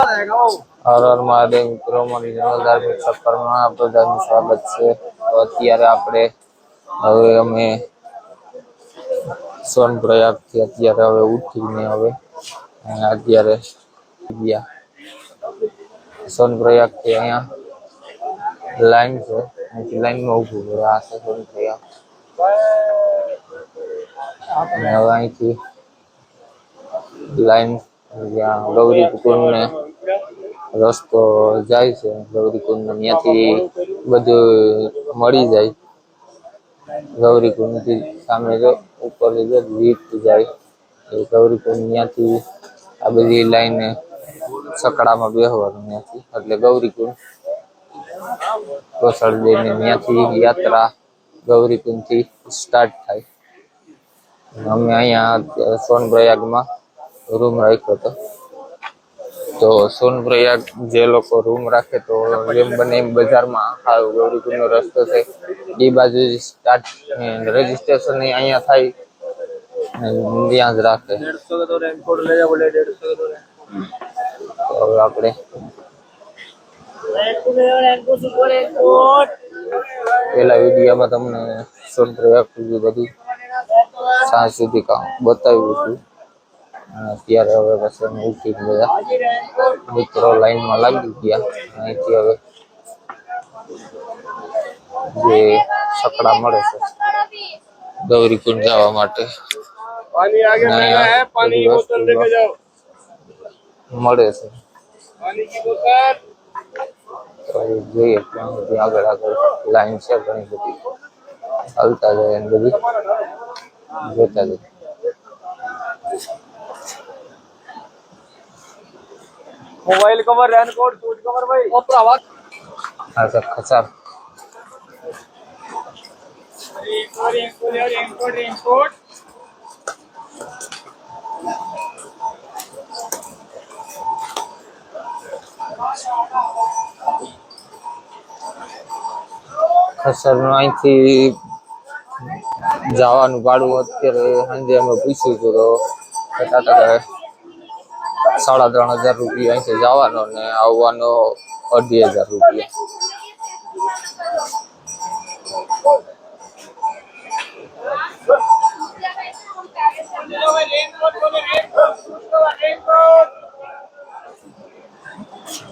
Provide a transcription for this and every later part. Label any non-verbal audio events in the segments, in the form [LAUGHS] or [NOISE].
હર હર મહાદેવ મિત્રો, મારી જનરલ ધાર્મિક સફરમાં બધાનું સ્વાગત છે. તો અત્યારે આપણે હવે અમે સોનપ્રયાગથી અત્યારે હવે ઉઠીને હવે અત્યારે ગયા. સોનપ્રયાગ પ્રયાગથી અહીંયા લાઈન છે. અહીંથી લાઈનમાં ઊભું છે. આ છે સોનપ્રયાગ અને હવે અહીંથી લાઈન જ્યાં ગૌરી કુંડ ને રસ્તો જાય છે ગૌરીકુંડ ત્યાંથી બધું મળી જાય. ગૌરીકુંડથી સામે જો ઉપર જો લીફ્ટ જાય. એ ગૌરીકુંડ ત્યાંથી આ બધી લાઈન સકડામાં બેહવાનું ત્યાંથી. એટલે ગૌરીકુંડ કોસળ જઈને ત્યાંથી યાત્રા ગૌરીકુંડથી સ્ટાર્ટ થાય. અમે અહીંયા સોનપ્રયાગમાં રૂમ રાખ્યો હતો. તો સોનપ્રયાગ જે લોકો રૂમ રાખે તો જેમ બને એમ બજારમાં આખા ગૌરીપુરનો રસ્તો છે. એ બાજુ સ્ટાર્ટ રજીસ્ટ્રેશન અહીંયા થાય. ત્યાં જ રાખે. તો આપણે પેલા વિડીયોમાં તમને સોનપ્રયાગ બધું. સાંજ સુધી કામ બતાવ્યું હતું. અત્યારે હવે પછી ઉઠી ગયા. મિત્રો લાઈનમાં લાગી ગયા. અહીંથી હવે જે સકડા મળે છે ગૌરી કુંડ જવા માટે. મળે છે. જોઈએ આગળ આગળ લાઈન છે ઘણી બધી. ચાલતા જાય બધી. જોતા જાય. Mobile cover raincoat shoes cover ભાઈ ઓ પ્રવાસ હા સર ખચાર જવાનું ભાડું અત્યારે સાંજે અમે પૂછ્યું હતું તો ટકા ટકા સાડા ત્રણ હજાર રૂપિયા અહીંથી જવાનો ને આવવાનો અઢી હજાર રૂપિયા.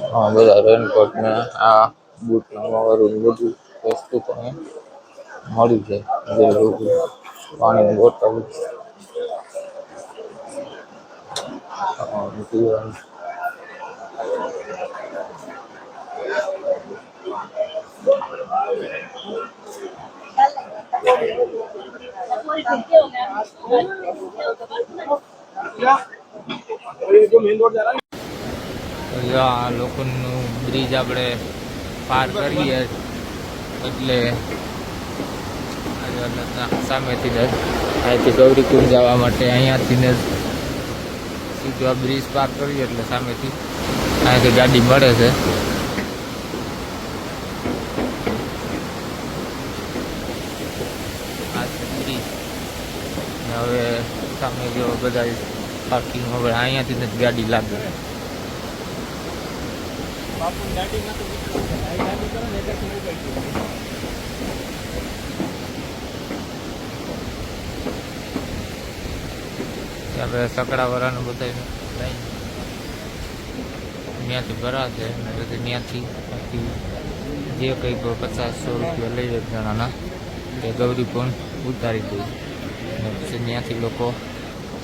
હા, બધા રેનકોટ ને આ બૂટ નવારું બધું વસ્તુ પણ મળી જાય પાણીની બોટલ और ये जो मेन रोड जा रहा है જો આ લોકોનું બ્રિજ આપણે પાર કરીએ એટલે આ જો આ સામેથી જ અહીંથી ગૌરીકુંડ જવા માટે અહીંયાથી ને જ સીધું આ બ્રિજ પાર કરીએ એટલે સામેથી અહીંયાથી ગાડી મળે છે. હવે સામે જો બધા પાર્કિંગ હવે અહીંયાથી જ ગાડી લાગે. આપણે સકડાવાળાનું બધા ત્યાંથી ભરાશે પછી ત્યાંથી જે કંઈક પચાસ સો રૂપિયા લઈ એક જણાના તે ગૌરી પણ ઉતારી દે. અને પછી ત્યાંથી લોકો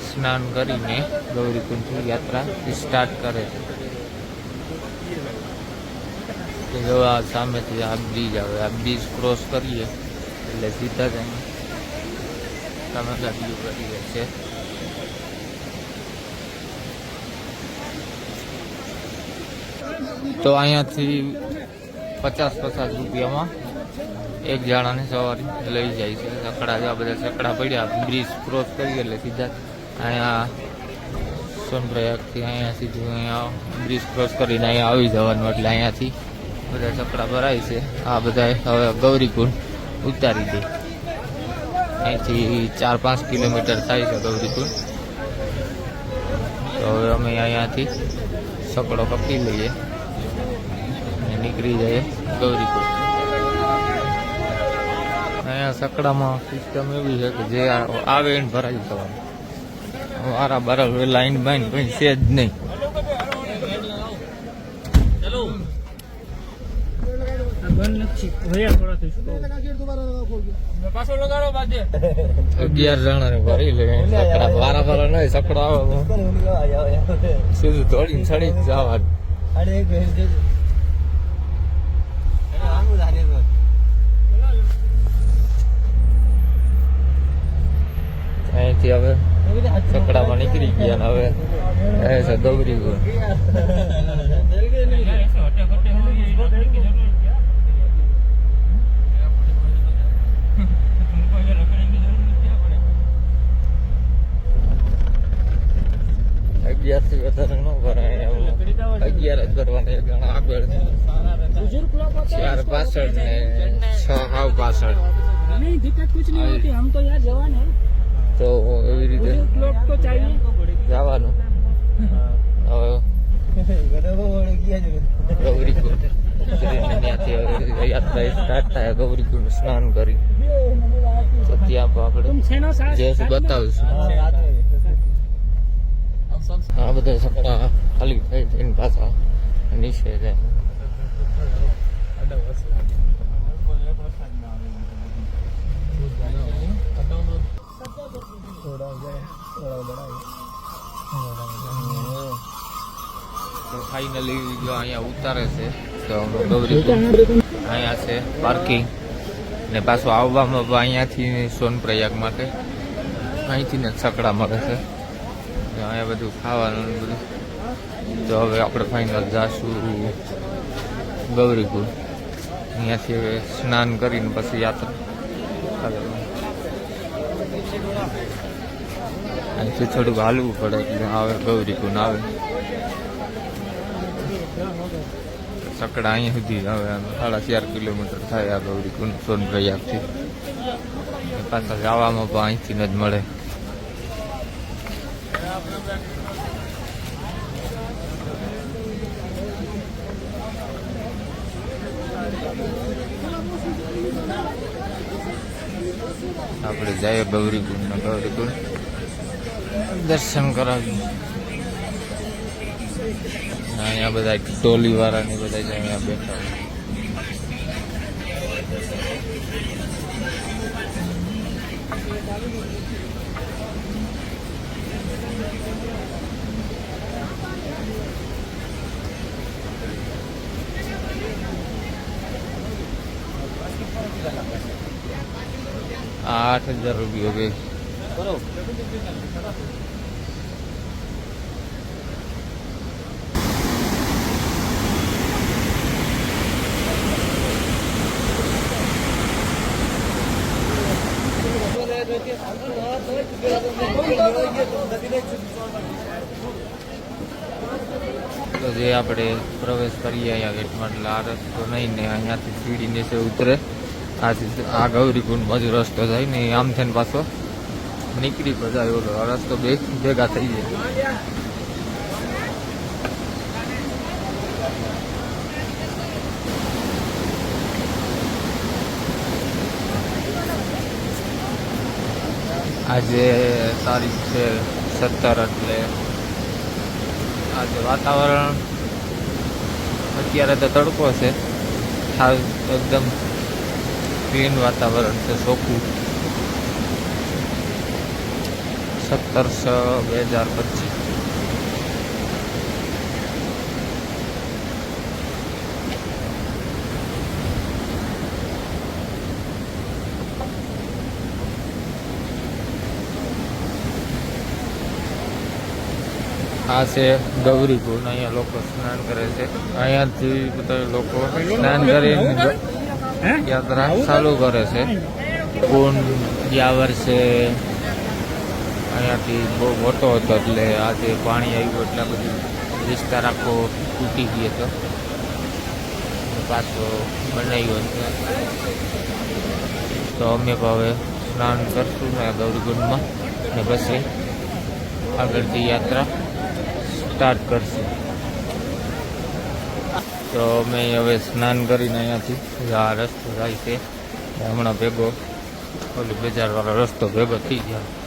સ્નાન કરીને ગૌરીકુંડથી યાત્રા સ્ટાર્ટ કરે છે. આ સામેથી આ બ્રિજ આવે, આ બ્રિજ ક્રોસ કરીએ, એટલે સીધા જ અહીં. સામે ગાડીઓ કરી છે. તો અહીંયાથી પચાસ પચાસ રૂપિયામાં એક જાણાને સવારી લઈ જાય છે. સકડા જેવા બધા સકડા પડ્યા બ્રિજ ક્રોસ કરીએ એટલે સીધા અહીંયા સોનપ્રયાગથી અહીંયા સીધું અહીંયા બ્રિજ ક્રોસ કરીને અહીંયા આવી જવાનું એટલે અહીંયાથી બધા સકડા ભરાય છે. આ બધા હવે ગૌરીકુંડ ઉતારી દે. અહીંથી ચાર પાંચ કિલોમીટર થાય છે ગૌરીકુંડ. તો હવે અમે અહીંયાથી સકડો કપી લઈએ. નીકળી જાય. ગૌરીપુર અહીંયા સકડામાં સિસ્ટમ એવી છે કે જે આવે એને ભરાઈ જવાનું. વારા બારા લાઈન બાઈન કઈ છે જ નહીં. અગિયાર જણા ને ભરી લે સકડા વારા વારા નહીં સકડા આવે [LAUGHS] સીધું દોડીને ચડી જ નથી હવે સકડા નીકળી ગયા ને હવે એ છે ગૌરી અગિયારથી વધારે ન ભરાય અગિયાર જ ભરવાના ઘણા આગળ ચાર પાસઠ ને છ હાવ પાસઠ નહીં દિક્કત કુછ નહીં હોતી હમ તો યાર જવાન હૈ તો એવી રીતે જવાનું. ગૌરીકુંડ ત્યાંથી હવે સ્નાન કરી. તો આપણે જે બતાવીશું. આ બધા સપ્તાહ ખાલી થઈ થઈને પાછા નીચે જાય તો ફાઇનલી જો અહીંયા ઉતારે છે તો અહીંયા છે પાર્કિંગ ને પાછું આવવામાં અહીંયાથી સોનપ્રયાગ માટે અહીંથી ને છકડા મળે છે. અહીંયા બધું ખાવાનું બધું. તો હવે આપણે ફાઇનલ જાશું ગૌરીપુર અહીંયાથી હવે સ્નાન કરીને પછી યાત્રા. અહીંથી થોડુંક હાલવું પડે એટલે આવે ગૌરીકુંડ આવે. સકડા અહીંયા સુધી આવે સાડા ચાર કિલોમીટર થાય આ ગૌરીકુંડ સોનપ્રયાગથી. આપથી પાછા જવામાં પણ અહીંથી જ મળે. આપણે જઈએ ગૌરીકુંડ ને ગૌરીકુંડ દર્શન કરાવ્યું અહીંયા બધા ટોલી વાળા ને બધા અહીંયા બેઠા આઠ હજાર રૂપિયા ગઈ તો જે આપણે પ્રવેશ કરીએ અહીંયા ગેટમાં, એટલે આ રસ્તો નહીં ને અહીંયાથી સીડી નીચે ઉતરે. આથી આ ગૌરીકુંડ બાજુ રસ્તો જાય ને આમ થઈને પાછો. નીકળી ઓલો આ રસ્તો ભેગા થઈ જાય. આજે તારીખ છે સત્તર એટલે આજે વાતાવરણ અત્યારે તો તડકો છે. સાવ એકદમ ક્લીન વાતાવરણ છે ચોખ્ખું સત્તર છ બે હજાર પચીસ આ છે ગૌરીકુંડ અહીંયા લોકો સ્નાન કરે છે અહીંયાથી બધા લોકો સ્નાન કરીને યાત્રા ચાલુ કરે છે કુંડ ગયા વર્ષે અહીંયાથી બહુ મોટો હતો એટલે આજે પાણી આવ્યું એટલે બધું વિસ્તાર આખો તૂટી ગયો હતો. પાછો બનાવ્યો છે. તો અમે પણ હવે સ્નાન કરશું ને આ ગૌરીકુંડમાં ને પછી આગળથી યાત્રા સ્ટાર્ટ કરશું. તો અમે હવે સ્નાન કરીને અહીંયાથી આ રસ્તો જાય છે. હમણાં ભેગો ઓલી બજારવાળો રસ્તો ભેગો થઈ ગયો.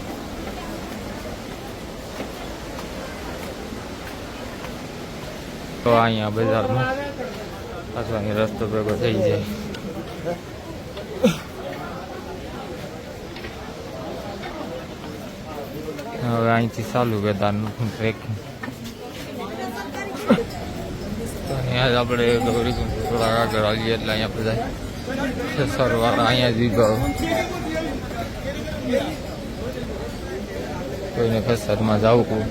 તો અહીંયા બજારમાં પાછો અહીં રસ્તો ભેગો થઈ જાય. હવે અહીંથી ચાલુ કેદારનું ટ્રેકિંગ અહીંયા આપણે ગૌરીકુંડ થોડા આગળ આવીએ એટલે અહીંયા બધા સરવાળા અહીંયા જ ગયો કોઈને ફસરમાં કહું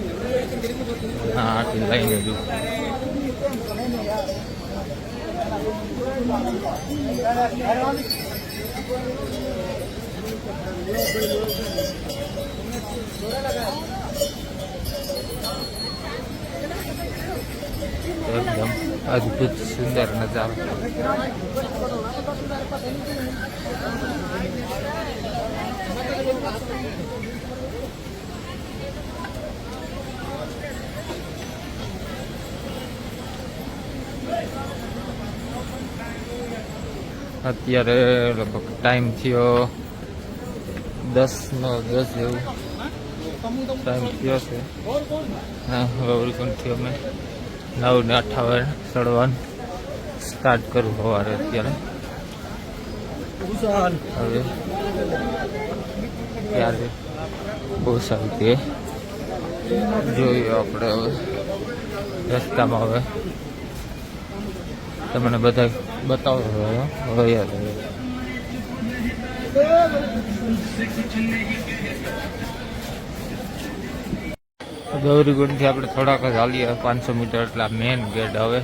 હા આટલી લઈને જવું એકદમ અદ્ભુત સુંદર નજારો અત્યારે લગભગ ટાઈમ થયો દસ નો દસ જેવું. ટાઈમ થયો છે. હા ગૌરીકુંડથી અમે નવ ને અઠાવન ચડવાનું સ્ટાર્ટ કરું સવારે અત્યારે. હવે ત્યારે બહુ સારી તે જોઈએ આપણે હવે રસ્તામાં હવે. તમને બધા બતાવો. ગૌરીકુંડથી આપણે થોડાક જ હાલીએ. પાંચસો મીટર એટલે મેઇન ગેટ હવે.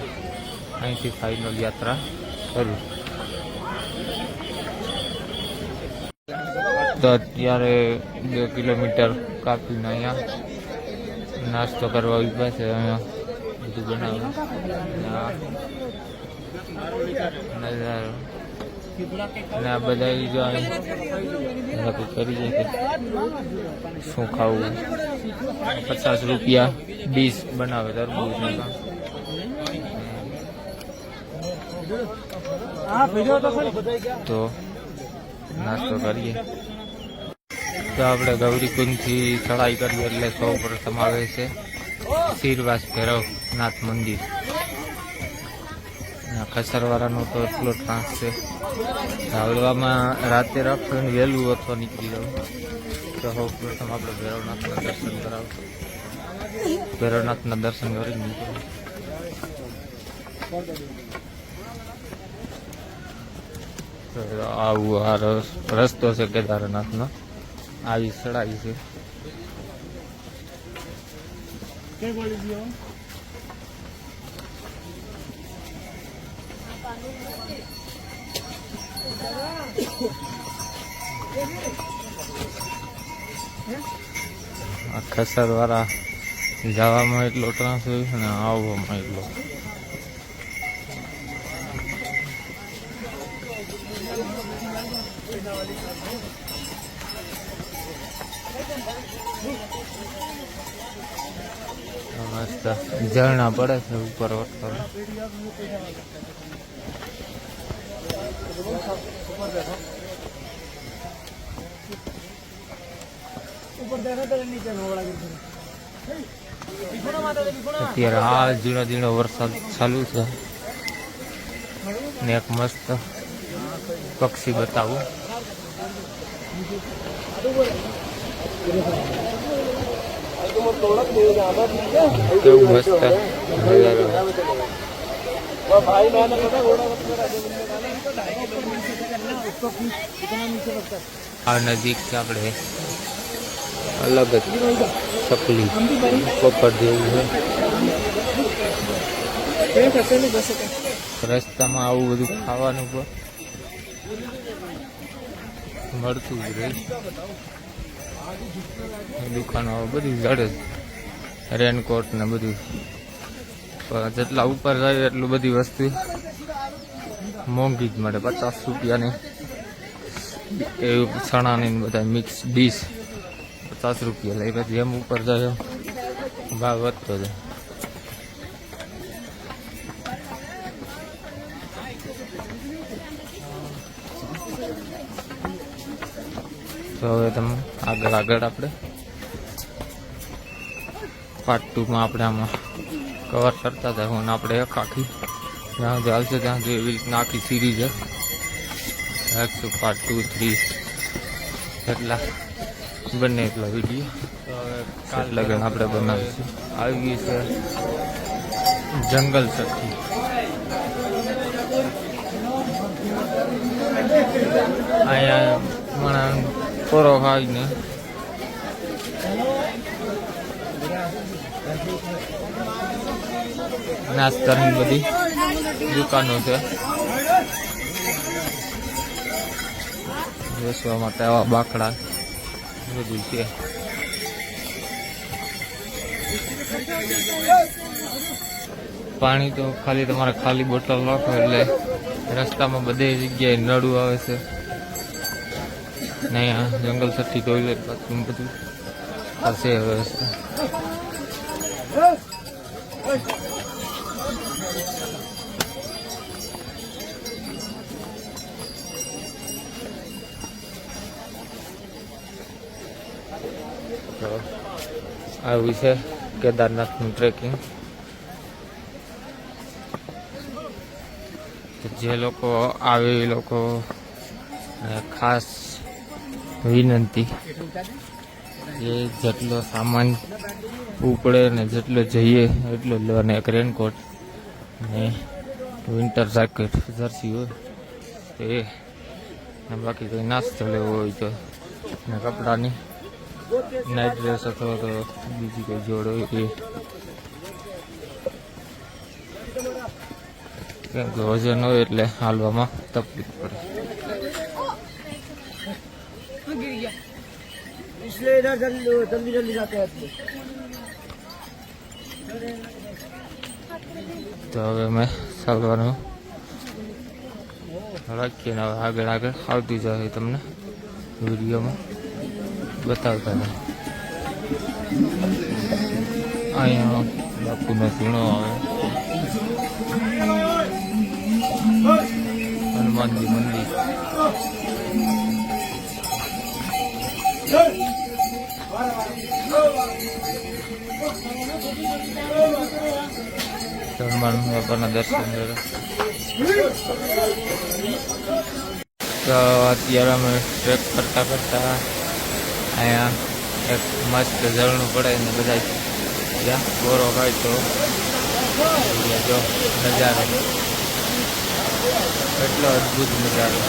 અહીંથી ફાઇનલ યાત્રા શરૂ. તો અત્યારે બે કિલોમીટર કાપીને અહીંયા નાસ્તો કરવા ઊભા છે. અહીંયા બધું બનાવે નજારો ના બધા જો નક્કી કરી છે શું ખાવું? પચાસ રૂપિયા ડીશ બનાવે તરબૂજ તો નાસ્તો કરીએ. તો આપણે ગૌરીકુંજથી ચડાઈ કરીએ એટલે સૌ પ્રથમ આવે છે શિરવાસ ભૈરવનાથ મંદિર. ખસરવાળાનો તો એટલો ત્રાસ છે. ધાવડવામાં રાતે રાખો ને વહેલું અથવા નીકળી જવું તો સૌ પ્રથમ આપણે ભૈરવનાથના દર્શન કરાવશું. ભૈરવનાથના દર્શન કરી નીકળવું આવું આ રસ- રસ્તો છે કેદારનાથનો. આવી સડાવી છે. આ ખસરવાળા જવામાં એટલો ટ્રાન્સ છે આવવામાં એટલો. મસ્ત ઝરણા પડે છે ઉપર વટकर અત્યારે હાલ ઝીણો ઝીણો વરસાદ ચાલુ છે. ને એક મસ્ત પક્ષી બતાવું. કેવું મસ્ત નજારો. भाई मैंने पता घोड़ा આ નજીક છે આપણે અલગ જ ચકલી પોપટ જેવું છે રસ્તામાં આવું બધું ખાવાનું પણ મળતું જ રહે દુકાનો બધી જડે રેનકોટ ને બધું પણ જેટલા ઉપર જાય એટલું બધી વસ્તુ મોંઘી જ મળે, પચાસ રૂપિયાની. એવું ચણાની બધા મિક્સ ડીશ પચાસ રૂપિયા લઈ, પછી એમ ઉપર જાય એમ ભાવ વધતો જાય. તો હવે તમે આગળ આગળ આપણે પાર્ટ ટુમાં આપણે આમાં કવર કરતા હતા. હું આપણે એક આખી જ્યાં સુધી આવશે ત્યાં સુધી એવી રીતના આખી series two part two three એટલા. બંને એટલા વીડિયો કાલ લગન આપણે બનાવીશું. આવી ગઈ છે. જંગલ સખી અહીંયા મને કોરો ખાઈને નાસ્તાની બધી દુકાનો છે. બેસવા માટે આવા બાકડા બધું છે. પાણી તો ખાલી તમારે ખાલી બોટલ નાખો એટલે રસ્તામાં બધે જગ્યાએ નળું આવે છે. નહીં જંગલ સઠ્ઠી ટોયલેટ બાથરૂમ બધું. હશે વ્યવસ્થા. તો આવ્યું છે કેદારનાથનું ટ્રેકિંગ જે લોકો આવે એ લોકો ખાસ વિનંતી, એ જેટલો સામાન ઉપડે ને જેટલો જઈએ એટલો લો અને એક રેનકોટ ને વિન્ટર જેકેટ જર્સી હોય, તો એ બાકી કંઈ નાસ્તો લેવો હોય તો, ને કપડાની. નાઇટ ડ્રેસ અથવા તો બીજી કોઈ જોડો એ કેમ કે વજન હોય એટલે હાલવામાં તકલીફ પડે. તો હવે અમે ચાલવાનું રાખીને આગળ આગળ આવતી જાય તમને વિડીયોમાં. બતાવતા હતા અહીંયા બાપુનો ઝીણો આવે હનુમાનજી મંદિર હનુમાન બાપાના દર્શન કરે તો અત્યારે અમે ટ્રેક કરતા કરતા અહીંયા એક મસ્ત ઝરણું પડે ને બધા જ્યાં ગોરો ખાય તો જો નજારો. એટલો અદ્ભુત નજારો.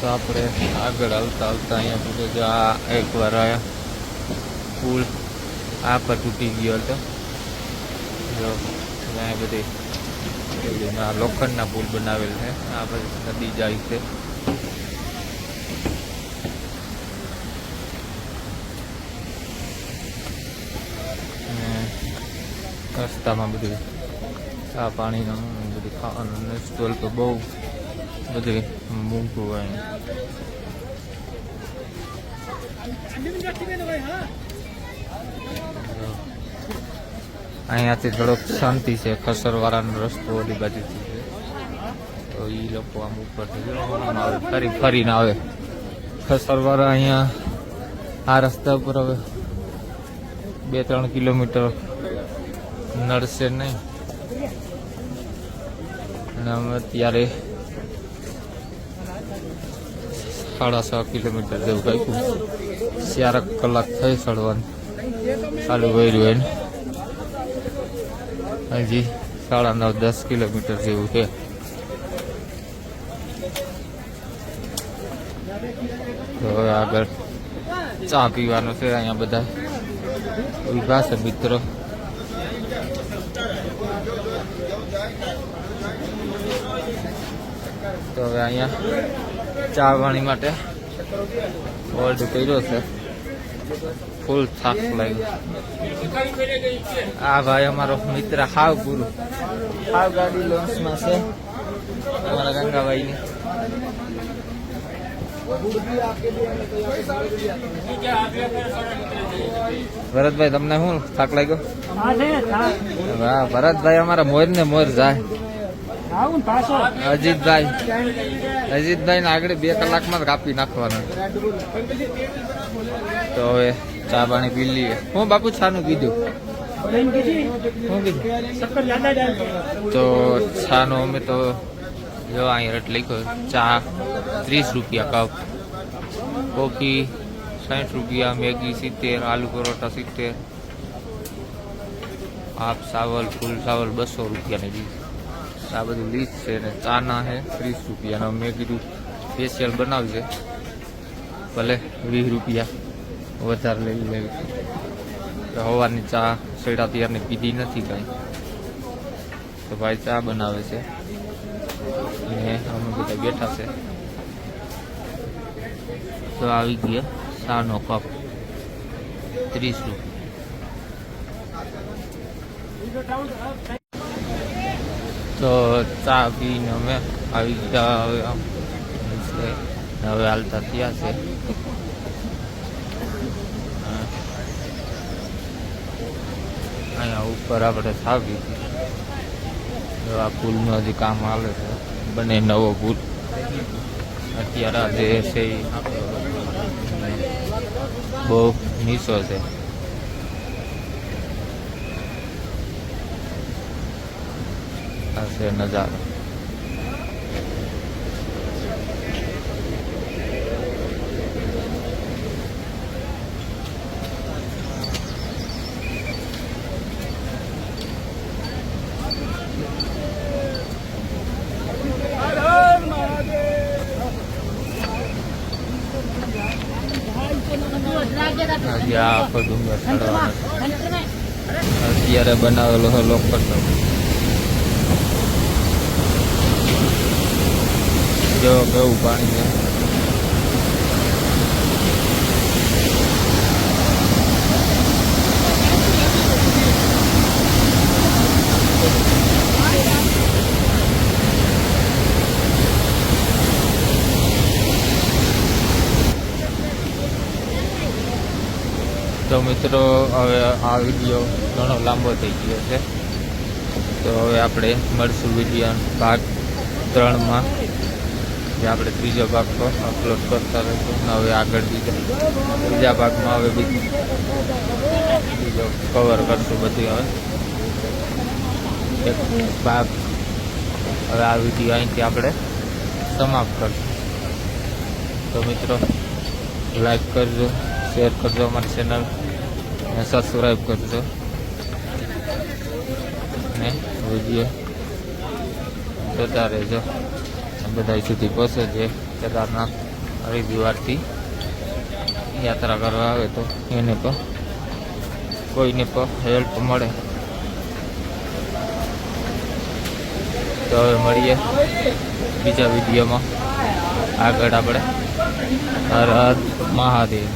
તો આપણે આગળ આવતા આવતા અહીંયા પૂછે જો આ એકવાર આયા. પુલ આ પર તૂટી ગયો હતો. આ બધી લોખંડના પુલ બનાવેલ છે. આ બધી નદી જાય છે. રસ્તામાં બધું આ પાણીનું બધું ખાવાનું સ્ટોલ તો બહુ બધું મૂકવું હોય. અહીંયાથી થોડોક શાંતિ છે, ખસરવાળાનો રસ્તો ઓલી બાજુથી છે. તો એ લોકો આમ ઉપર ફરી, ફરીને આવે. ખસરવાળા અહીંયા આ રસ્તા ઉપર હવે બે ત્રણ કિલોમીટર નડશે નહીં. અને અમે અત્યારે સાડા છ કિલોમીટર જેવું કાંઈક. ચારક કલાક થઈ ચડવાનું. ચાલુ કર્યું એને. હજી સાડા નવ, દસ કિલોમીટર જેવું છે. તો હવે આગળ ચા પીવાનું છે અહીંયા બધા. ઊભા છે મિત્રો. તો હવે અહીંયા ચા પાણી માટે હોલ્ડ કર્યો છે. ફૂલ થાક લાગ્યો. આ ભાઈ અમારો મિત્ર હાવ ગુરુ હાવ ગાડી લોન્સમાં છે. અમારા ગંગાભાઈની. ભરતભાઈ, તમને શું થાક લાગ્યો? વાહ, ભરતભાઈ અમારા મોર ને મોર જાય. અજીતભાઈ. અજીતભાઈ ને આગળ બે કલાકમાં જ કાપી નાખવાના. તો હવે ચા પાણી પી લઈએ હું બાપુ છાનું કીધું. લઈને કીધી. શું કીધું શક્કર જ્યાદા ડાલ તો છાનું અમે તો જો અહીં રેટ લખ્યો ચા ત્રીસ રૂપિયા કપ કોફી સાઠ રૂપિયા મેગી સિત્તેર આલુ પરોઠા સિત્તેર હાફ સાવલ ફૂલ સાવલ બસો રૂપિયાની ડીશ આ બધું લીસ્ટ છે ને ચાના છે ત્રીસ રૂપિયાનો મેં કીધું સ્પેશિયલ બનાવજે ભલે વીસ રૂપિયા. વધારે લઈ લેવી સવારની ચા સેડા તૈયારની પીધી નથી કાંઈ. તો ભાઈ ચા બનાવે છે. ને અમે બધા બેઠા છે. તો આવી ગયા ચાનો કપ. ત્રીસ રૂપિયા તો ચા પીને અમે આવી ગયા. હવે હવે હાલતા થયા છે હા. અહીંયા ઉપર આપણે થાવી જો આ પુલનું હજી કામ આવે છે, બને નવો પુલ. અત્યારે જે છે એ બહુ નીચો છે. આ છે નજારો હજી આ આખો ડુંગર ચડવાનો અત્યારે બનાવેલો છે લોકલ જો કેવું પાણી છે. તો મિત્રો, હવે આ વીડિયો ઘણો લાંબો થઈ ગયો છે. તો હવે આપણે મળશું વીડિયો ભાગ ત્રણમાં, જે આપણે ત્રીજો ભાગ અપલોડ કરતા રહીશું. હવે આગળ બીજા બીજા ભાગમાં હવે બીજું બીજો કવર કરશું બધું હવે. એક ભાગ હવે આ વીડિયો અહીંથી આપણે સમાપ્ત કરશું. તો મિત્રો લાઈક કરજો. શેર કરજો અમારી ચેનલ અને સબસ્ક્રાઈબ કરજો. અને વીડિયો જોતા રહેજો. બધા સુધી પહોંચે કેદારનાથ હરિદ્વારથી યાત્રા કરવા આવે તો એને પણ કોઈને પણ હેલ્પ મળે. તો હવે મળીએ બીજા વિડીયોમાં આગળ આપણે હર હર મહાદેવ.